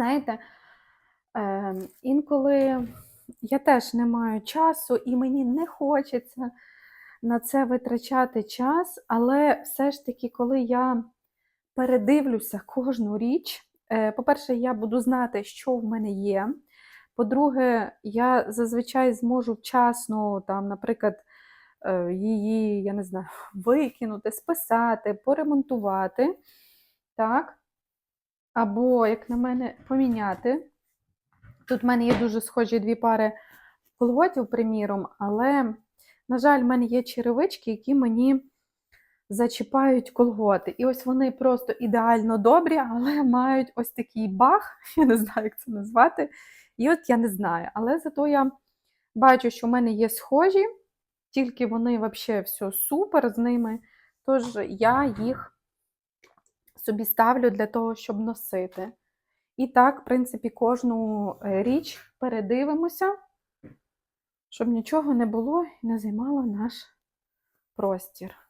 Знаєте, е, інколи я теж не маю часу, і мені не хочеться на це витрачати час, але все ж таки, коли я передивлюся кожну річ, е, по-перше, я буду знати, що в мене є. По-друге, я зазвичай зможу вчасно, там, наприклад, е, її, я не знаю, викинути, списати, поремонтувати. Так? Або, як на мене, поміняти. Тут в мене є дуже схожі дві пари колготів, приміром, але, на жаль, в мене є черевички, які мені зачіпають колготи. І ось вони просто ідеально добрі, але мають ось такий баг, я не знаю, як це назвати. І от я не знаю. Але зато я бачу, що в мене є схожі, тільки вони взагалі все супер з ними. Тож я їх собі ставлю для того, щоб носити. І так, в принципі, кожну е, річ передивимося, щоб нічого не було і не займало наш простір.